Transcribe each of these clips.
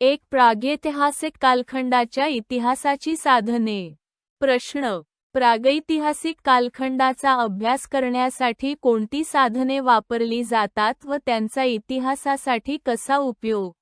एक प्रागैतिहासिक कालखंडाच्या इतिहासाची साधने. प्रश्न प्रागैतिहासिक कालखंडाचा अभ्यास करण्यासाठी कोणती साधने वापरली जातात व त्यांचा इतिहासासाठी कसा उपयोग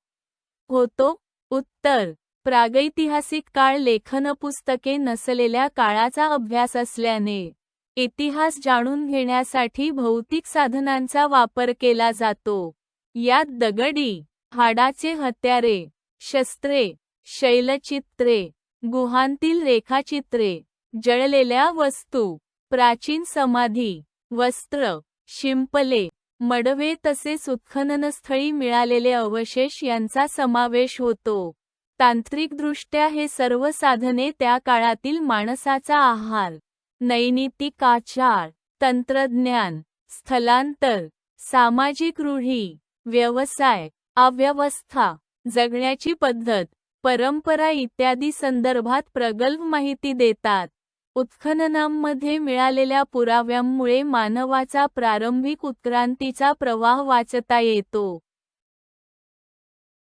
होतो? उत्तर प्रागैतिहासिक काळ लेखनपुस्तके नसलेल्या काळाचा अभ्यास असल्याने इतिहास जाणून घेण्यासाठी भौतिक साधनांचा वापर केला जातो. यात दगडी हाडाचे हत्यारे शस्त्रे शैलचित्रे गुहांतील रेखाचित्रे जळलेल्या वस्तू प्राचीन समाधी वस्त्र शिंपले मडवे तसेच उत्खननस्थळी मिळालेले अवशेष यांचा समावेश होतो. तांत्रिकदृष्ट्या हे सर्व साधने त्या काळातील माणसाचा आहार नैनितिक आचार तंत्रज्ञान स्थलांतर सामाजिक रूढी व्यवसाय अव्यवस्था जगण्याची पद्धत परंपरा इत्यादी संदर्भात प्रगल्भ माहिती देतात. उत्खननांमध्ये मिळालेल्या पुराव्यांमुळे मानवाचा प्रारंभिक उत्क्रांतीचा प्रवाह वाचता येतो.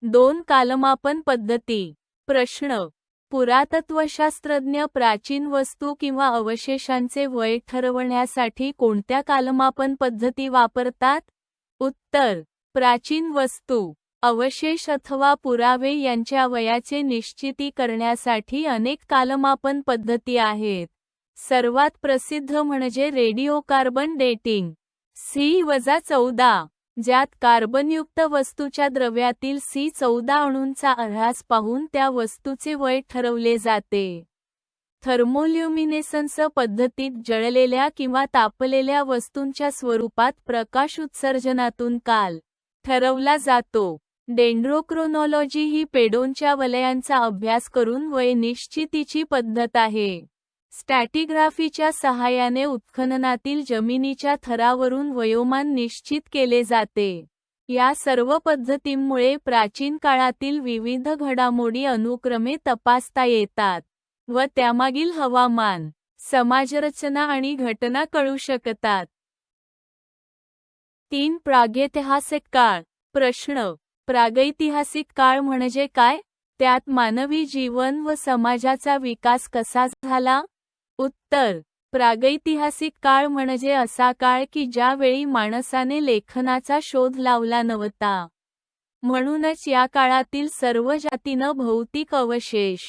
दोन कालमापन पद्धती. प्रश्न. पुरातत्वशास्त्रज्ञ प्राचीन वस्तू किंवा अवशेषांचे वय ठरवण्यासाठी कोणत्या कालमापन पद्धती वापरतात? उत्तर. प्राचीन वस्तू. अवशेष अथवा पुरावे यांच्या वयाचे निश्चिती करण्यासाठी अनेक कालमापन पद्धती आहेत. सर्वात प्रसिद्ध म्हणजे रेडिओकार्बन डेटिंग. सी वजा चौदा ज्यात कार्बनयुक्त वस्तूच्या द्रव्यातील सी चौदा अणूंचा अर्हास पाहून त्या वस्तूचे वय ठरवले जाते. थर्मोल्युमिनेसन्स पद्धतीत जळलेल्या किंवा तापलेल्या वस्तूंच्या स्वरूपात प्रकाश उत्सर्जनातून काल ठरवला जातो. डेंड्रोक्रोनॉलॉजी ही पेडोनच्या वलयांचा अभ्यास करून वय निश्चितीची पद्धत आहे. स्टॅटिग्राफीच्या सहाय्याने उत्खननातील जमिनीच्या थरावरून वयोमान निश्चित केले जाते. या सर्व पद्धतींमुळे प्राचीन काळातील विविध घडामोडी अनुक्रमे तपासता येतात व त्यामागील हवामान समाजरचना आणि घटना कळू शकतात. तीन प्रागैतिहासिक काळ प्रश्न. प्रागैतिहासिक काळ म्हणजे काय? त्यात मानवी जीवन व समाजाचा विकास कसा झाला? उत्तर प्रागैतिहासिक काळ म्हणजे असा काळ की ज्यावेळी माणसाने लेखनाचा शोध लावला नव्हता. म्हणूनच या काळातील सर्व जातीनं भौतिक अवशेष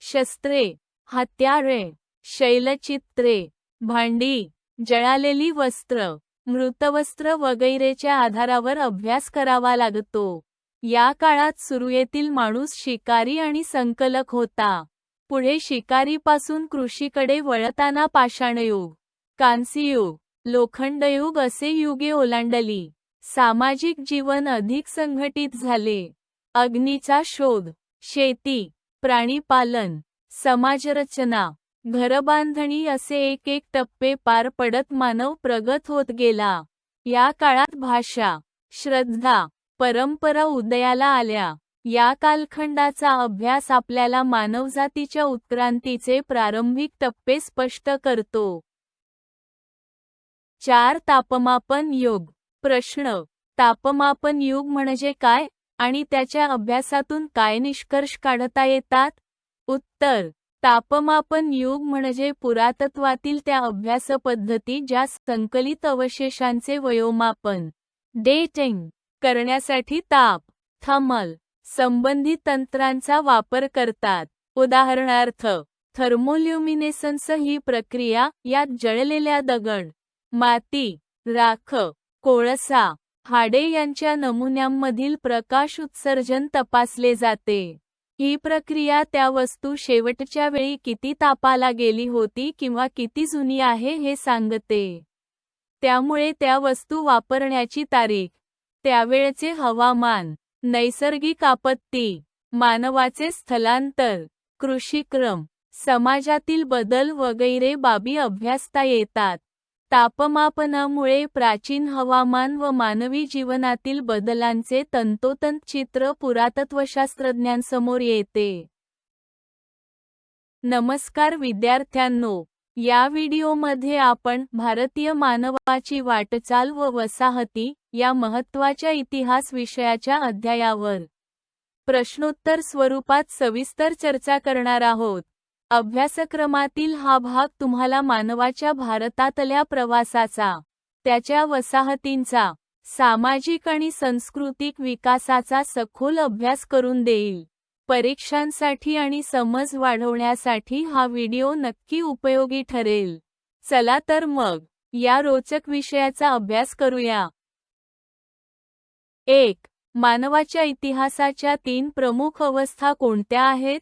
शस्त्रे हत्यारे शैलचित्रे भांडी जळालेली वस्त्र मृतवस्त्र वगैरेच्या आधारावर अभ्यास करावा लागतो. या काळात सुरुयेतील माणूस शिकारी आणि संकलक होता. पुढे शिकारीपासून कृषीकडे वळताना पाषाणयुग कांसीयुग लोखंडयुग असे युगे ओलांडली. सामाजिक जीवन अधिक संघटित झाले. अग्नीचा शोध शेती प्राणीपालन समाजरचना घरबांधणी असे एक एक टप्पे पार पडत मानव प्रगत होत गेला. या काळात भाषा श्रद्धा परंपरा उदयाला आल्या. या कालखंडाचा अभ्यास आपल्याला मानवजातीच्या उत्क्रांतीचे प्रारंभिक टप्पे स्पष्ट करतो. चार तापमापन युग. प्रश्न. तापमापन युग म्हणजे काय? आणि त्याच्या अभ्यासातून काय निष्कर्ष काढता येतात? उत्तर. तापमापन युग म्हणजे पुरातत्वातील त्या अभ्यास पद्धती ज्या संकलित अवशेषांचे वयोमापन. डेटिंग करण्यासाठी ताप थमल संबंधित तंत्रांचा वापर करतात. उदाहरणार्थ थर्मोल्युमिनेसन्स ही प्रक्रिया यात जळलेल्या दगड माती राख कोळसा हाडे यांच्या नमुन्यांमधील प्रकाश उत्सर्जन तपासले जाते. ही प्रक्रिया त्या वस्तू शेवटच्या वेळी किती तापाला गेली होती किंवा किती जुनी आहे हे सांगते. त्यामुळे त्या वस्तू वापरण्याची तारीख त्यावेळचे हवामान नैसर्गिक आपत्ती मानवाचे स्थलांतर कृषीक्रम समाजातील बदल वगैरे बाबी अभ्यासता येतात. तापमापनामुळे प्राचीन हवामान व मानवी जीवनातील बदलांचे तंतोतंत चित्र पुरातत्वशास्त्रज्ञांसमोर येते. नमस्कार विद्यार्थ्यांनो या व्हिडिओमध्ये आपण भारतीय मानवाची वाटचाल व वसाहती या महत्त्वाच्या इतिहास विषयाच्या अध्यायावर. प्रश्नोत्तर स्वरूपात सविस्तर चर्चा करणार आहोत. अभ्यासक्रमातील हा भाग तुम्हाला मानवाच्या भारतातल्या प्रवासाचा त्याच्या वसाहतींचा सामाजिक आणि सांस्कृतिक विकासाचा सखोल अभ्यास करून देईल. परीक्षांसाठी आणि समज वाढवण्यासाठी हा व्हिडिओ नक्की उपयोगी ठरेल. चला तर मग या रोचक विषयाचा अभ्यास करूया. एक मानवाच्या इतिहासाच्या तीन प्रमुख अवस्था कोणत्या आहेत?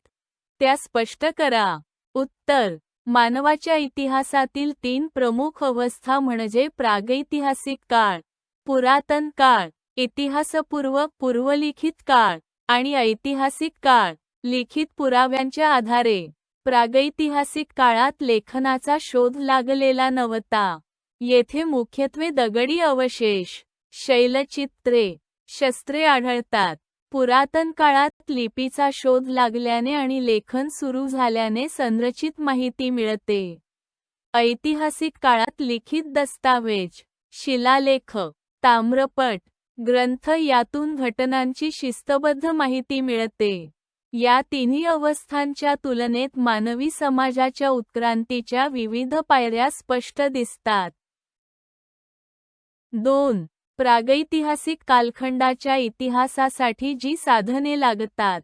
त्या स्पष्ट करा. उत्तर मानवाच्या इतिहासातील तीन प्रमुख अवस्था म्हणजे प्रागैतिहासिक काळ पुरातन काळ इतिहासपूर्व पूर्वलिखित काळ आणि ऐतिहासिक काळ. लिखित पुराव्यांच्या आधारे प्रागैतिहासिक काळात लेखनाचा शोध लागलेला नव्हता. येथे मुख्यत्वे दगडी अवशेष शैलचित्रे शस्त्रे आढळतात. पुरातन काळात लिपीचा शोध लागल्याने आणि लेखन सुरू झाल्याने संरचित माहिती मिळते. ऐतिहासिक काळात लिखित दस्तावेज शिलालेख ताम्रपट ग्रंथ यातून घटनांची शिस्तबद्ध माहिती मिळते. या तिन्ही अवस्थांच्या तुलनेत मानवी समाजाच्या उत्क्रांतीच्या विविध पायऱ्या स्पष्ट दिसतात. दोन प्रागैतिहासिक कालखंडाच्या इतिहासासाठी जी साधने लागतात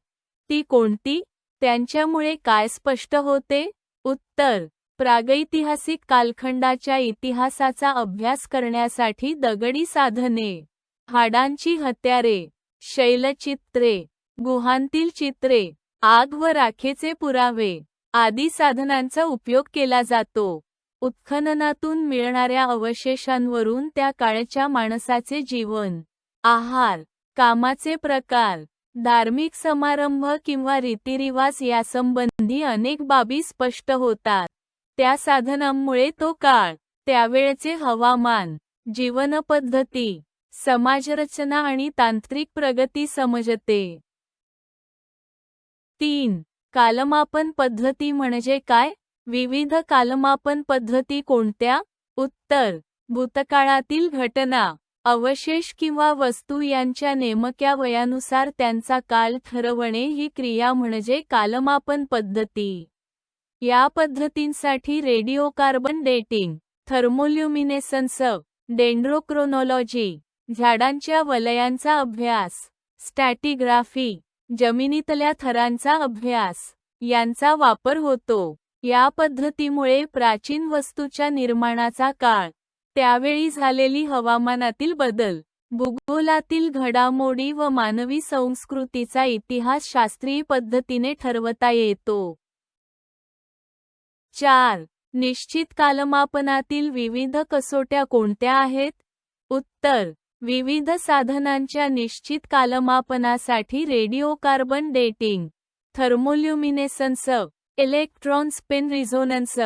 ती कोणती? त्यांच्यामुळे काय स्पष्ट होते? उत्तर प्रागैतिहासिक कालखंडाच्या इतिहासाचा अभ्यास करण्यासाठी दगडी साधने हाडांची हत्यारे शैलचित्रे गुहांतील चित्रे आग व राखेचे पुरावे आदी साधनांचा उपयोग केला जातो. उत्खननातून मिळणाऱ्या अवशेषांवरून त्या काळच्या माणसाचे जीवन आहार कामाचे प्रकार धार्मिक समारंभ किंवा रीतिरिवाज यासंबंधी अनेक बाबी स्पष्ट होतात. त्या साधनांमुळे तो काळ त्यावेळचे हवामान जीवनपद्धती समाजरचना आणि तांत्रिक प्रगती समजते. तीन कालमापन पद्धती म्हणजे काय? विविध कालमापन पद्धती कोणत्या? उत्तर. भूतकाळातील घटना अवशेष किंवा वस्तू यांच्या नेमक्या वयानुसार त्यांचा काल ठरवणे ही क्रिया म्हणजे कालमापन पद्धती. या पद्धतींसाठी रेडिओकार्बन डेटिंग थर्मोल्युमिनेसन्स डेंड्रोक्रोनॉलॉजी झाडांच्या वलयांचा अभ्यास स्टॅटिग्राफी जमिनीतल्या थरांचा अभ्यास यांचा वापर होतो. या पद्धतीमुळे प्राचीन वस्तूच्या निर्माणाचा काळ त्यावेळी झालेली हवामानातील बदल भूगोलातील घडामोडी व मानवी संस्कृतीचा इतिहास शास्त्रीय पद्धतीने ठरवता येतो. चार. निश्चित कालमापनातील विविध कसोट्या कोणत्या आहेत? उत्तर. विविध साधनांच्या निश्चित कालमापनासाठी radiocarbon dating thermoluminescence electron spin resonance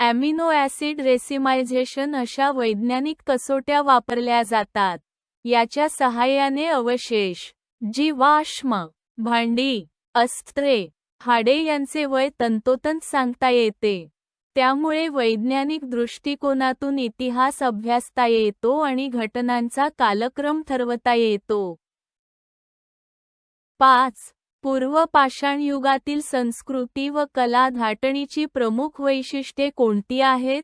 amino acid racemization अशा वैज्ञानिक कसोट्या वापरल्या जातात. याच्या सहाय्याने अवशेष जीवाश्म भांडी अस्त्रे हाडे यांचे वय तंतोतंत सांगता येते. त्यामुळे वैज्ञानिक दृष्टिकोनातून इतिहास अभ्यासता येतो आणि घटनांचा कालक्रम ठरवता येतो. पाच पूर्व पाषाणयुगातील संस्कृती व कला धाटणीची प्रमुख वैशिष्ट्ये कोणती आहेत?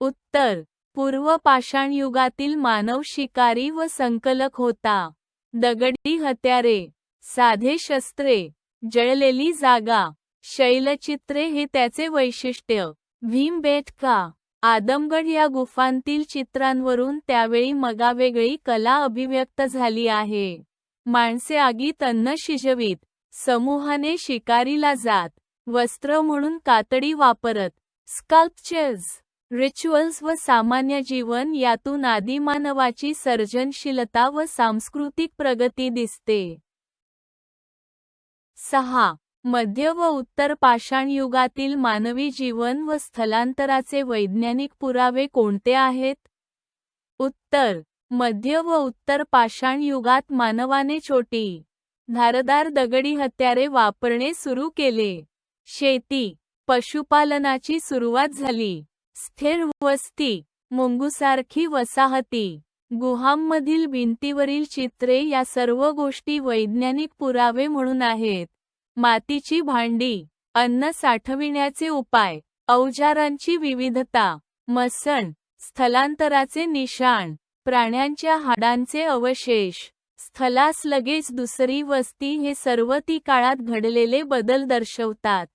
उत्तर. पूर्व पाषाणयुगातील मानव शिकारी व संकलक होता. दगडी हत्यारे. साधे शस्त्रे. जळलेली जागा. शैलचित्रे हे त्याचे वैशिष्ट्य. भीमबेटका आदमगड या गुफांतील चित्रांवरून त्यावेळी मगावेगळी कला अभिव्यक्त झाली आहे. माणसे आगीत अन्न शिजवीत. समूहाने शिकारीला जात वस्त्र म्हणून कातडी वापरत स्कल्पचर्स रिच्युअल्स व सामान्य जीवन यातून आदिमानवाची सर्जनशीलता व सांस्कृतिक प्रगती दिसते. सहा. मध्य व उत्तर पाषाण युगातील मानवी जीवन व स्थलांतराचे वैज्ञानिक पुरावे कोणते आहेत? उत्तर. मध्य व उत्तर पाषाण युगात मानवाने छोटी धारदार दगडी हत्यारे वापरणे सुरू केले. शेती पशुपालनाची सुरुवात झाली. स्थिर वस्ती मुंगूसारखी वसाहती. गुहांमधील भिंतीवरील चित्रे या सर्व गोष्टी वैज्ञानिक पुरावे म्हणून आहेत. मातीची भांडी अन्न साठविण्याचे उपाय अवजारांची विविधता मसण स्थलांतराचे निशाण प्राण्यांच्या हाडांचे अवशेष स्थलास लगेच दुसरी वस्ती हे सर्व ती काळात घडलेले बदल दर्शवतात.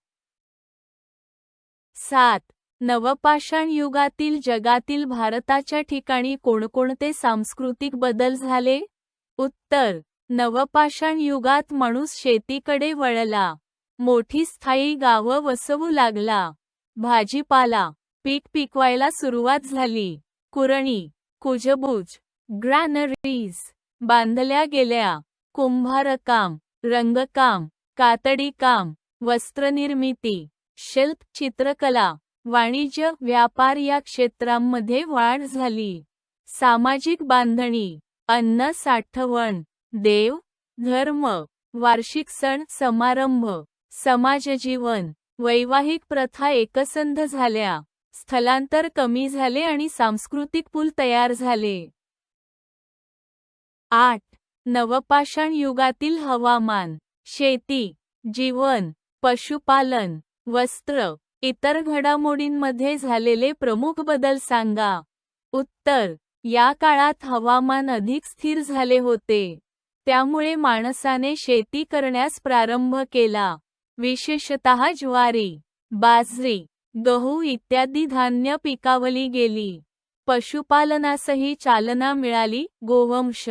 सात. नवपाषाण युगातील जगातील भारताच्या ठिकाणी कोणकोणते सांस्कृतिक बदल झाले? उत्तर. नवपाषाण युगात माणूस शेतीकडे वळला. मोठी स्थायी गावं वसवू लागला. भाजीपाला पीक पिकवायला सुरुवात झाली. कुरणी कुजबूज ग्रॅनरीज बांधल्या गेल्या. कुंभारकाम रंगकाम कातडी काम वस्त्रनिर्मिती शिल्प चित्रकला वाणिज्य व्यापार या क्षेत्रांमध्ये वाढ झाली. सामाजिक बांधणी अन्न साठवण देव धर्म वार्षिक सण समारंभ समाजजीवन वैवाहिक प्रथा एकसंध झाल्या. स्थलांतर कमी झाले आणि सांस्कृतिक पूल तयार झाले. आठ. नवपाषाण युगातील हवामान शेती जीवन पशुपालन वस्त्र इतर घडामोडींमध्ये झालेले प्रमुख बदल सांगा. उत्तर. या काळात हवामान अधिक स्थिर झाले होते. त्यामुळे माणसाने शेती करण्यास प्रारंभ केला. विशेषतः ज्वारी बाजरी गहू इत्यादी धान्य पिकावली गेली. पशुपालनासही चालना मिळाली. गोवंश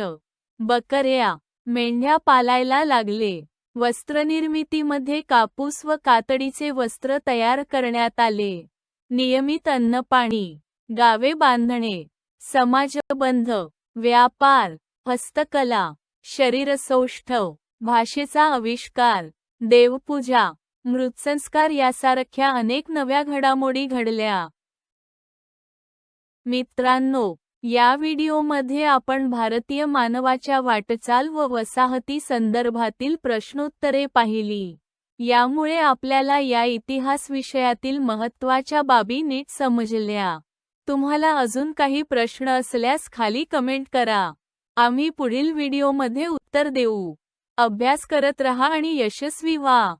बकऱ्या मेंढ्या पालायला लागले. वस्त्रनिर्मितीमध्ये कापूस व कातडीचे वस्त्र तयार करण्यात आले. नियमित अन्नपाणी गावे बांधणे समाजबंध व्यापार हस्तकला शरीरसौष्ठव भाषेचा आविष्कार देवपूजा मृतसंस्कार यासारख्या अनेक नव्या घडामोडी घडल्या. मित्रांनो या व्हिडिओमध्ये आपण भारतीय मानवाच्या वाटचाल व वसाहती संदर्भातील प्रश्नोत्तरे पाहिली. यामुळे आपल्याला या इतिहास विषयातील महत्त्वाच्या बाबी नीट समजल्या. तुम्हाला अजून काही प्रश्न असल्यास खाली कमेंट करा. आम्ही पुढील व्हिडिओमध्ये उत्तर देऊ. अभ्यास करत रहा आणि यशस्वी व्हा.